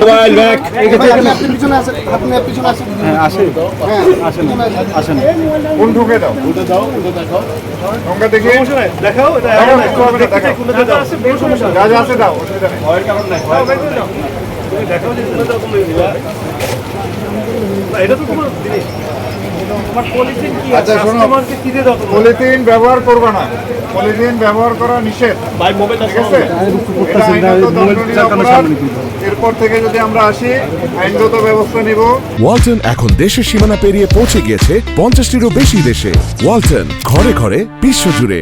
Mobile bag আপনি আপনি পিছনে আসেন আপনি পিছনে আসেন হ্যাঁ আসেন। হ্যাঁ আসেন আসেন কোন ঢুকে দাও উঠে দাও উঠে দেখাও। তোমরা দেখি দেখাও এটা দেখাও, এমন না, একটু আমাকে দেখতে দেখাও। চাই, কোনটা দাও আছে বড় সমস্যা যা যা আছে দাও অসুবিধা নেই। ভয়ের কারণ নাই ভয় বের করে দাও তুমি দেখাও যে কোনটা দাও তুমি দিবা না, এটা তো তোমার জিনিস। তোমার পলিথিন কি আচ্ছা, শোনো। পলিথিন ব্যবহার করবে না। পলিথিন ব্যবহার করা নিষেধ। ঠিক আছে? এটা আইনত দণ্ডনীয় অপরাধ। এরপর থেকে যদি আমরা আসি আইনগত ব্যবস্থা নিব। ওয়ালটন এখন দেশের সীমানা পেরিয়ে পৌঁছে গিয়েছে পঞ্চাশটিরও বেশি দেশে। ওয়ালটন ঘরে ঘরে বিশ্বজুড়ে।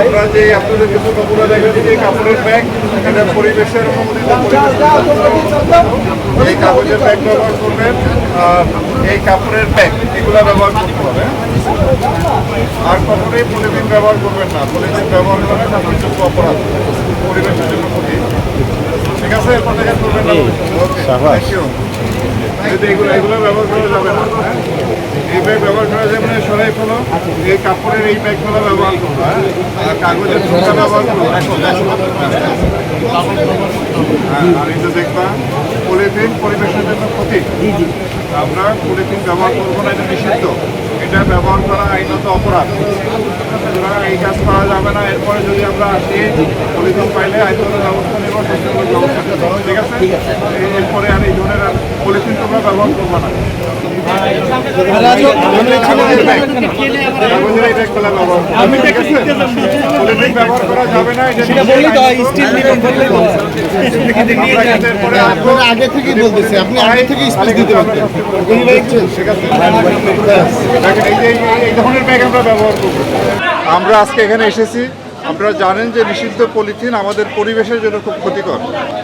আমরা যে আপনাদের কিছু যে কাপড়ের ব্যাগ এটা পরিবেশের এই কাগজের ব্যাগ ব্যবহার করবেন। এই কাপড়ের ব্যাগ এগুলো ব্যবহার করতে হবে। আর কখনোই পলিথিন ব্যবহার করবেন না। পলিথিন ব্যবহার করা জন্য অপরাধ পরিবেশের জন্য ক্ষতি। ঠিক আছে? থেকে করবেন না। যদি এগুলো এগুলো ব্যবহার করা যাবে না হ্যাঁ? এই ব্যাগ ব্যবহার করা যাবে না সরাই ফেলো এই কাপড়ের এই ব্যাগগুলো ব্যবহার করব হ্যাঁ? আর কাগজের টুকরা ব্যবহার করব হ্যাঁ? আর এই যে দেখবা পলিথিন পরিবেশের জন্য ক্ষতি আমরা পলিথিন ব্যবহার করব না এটা নিষিদ্ধ। এটা ব্যবহার করা আইনত অপরাধ। সুতরাং এই কাজ করা যাবে না। এরপরে যদি আমরা আসি পলিথিন পাইলে আইনত ব্যবস্থা নেব। ঠিক আছে। এরপরে আর এই ধরনের আর পলিথিন তোমরা ব্যবহার করব না। ব্যবহার করা যাবে না আগে থেকেই বলতেছি আপনি আগে থেকে স্পিচ দিতে পারতেন এই ধরনের ব্যাগ আমরা ব্যবহার করব। আমরা আজকে এখানে এসেছি। আপনারা জানেন যে নিষিদ্ধ পলিথিন আমাদের পরিবেশের জন্য খুব ক্ষতিকর।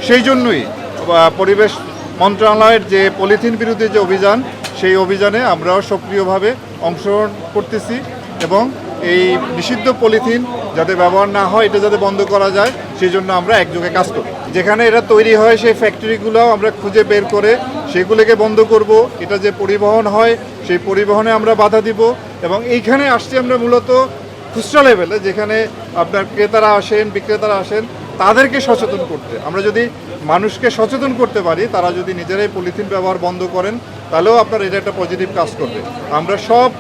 সেই জন্যই পরিবেশ মন্ত্রণালয়ের যে পলিথিন বিরোধী যে অভিযান, সেই অভিযানে আমরাও সক্রিয়ভাবে অংশগ্রহণ করতেছি এবং এই নিষিদ্ধ পলিথিন যাতে ব্যবহার না হয়, এটা যাতে বন্ধ করা যায়, সেই জন্য আমরা একযোগে কাজ করি। যেখানে এটা তৈরি হয়, সেই ফ্যাক্টরিগুলোও আমরা খুঁজে বের করে সেগুলোকে বন্ধ করব। এটা যে পরিবহন হয়, সেই পরিবহনে আমরা বাধা দিব এবং এইখানে আসছি আমরা মূলত খুচরা লেভেলে, যেখানে আপনার ক্রেতারা আসেন, বিক্রেতারা আসেন, তাদেরকে সচেতন করতে। আমরা যদি মানুষকে সচেতন করতে পারি, তারা যদি নিজেরাই পলিথিন ব্যবহার বন্ধ করেন, তাহলেও আপনার এটা একটা পজিটিভ কাজ করবে। আমরা সব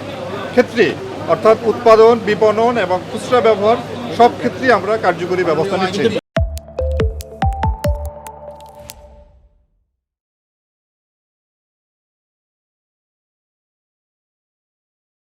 ক্ষেত্রে, অর্থাৎ উৎপাদন, বিপণন এবং খুচরা ব্যবহার সব ক্ষেত্রেই আমরা কার্যকরী ব্যবস্থা নিচ্ছি।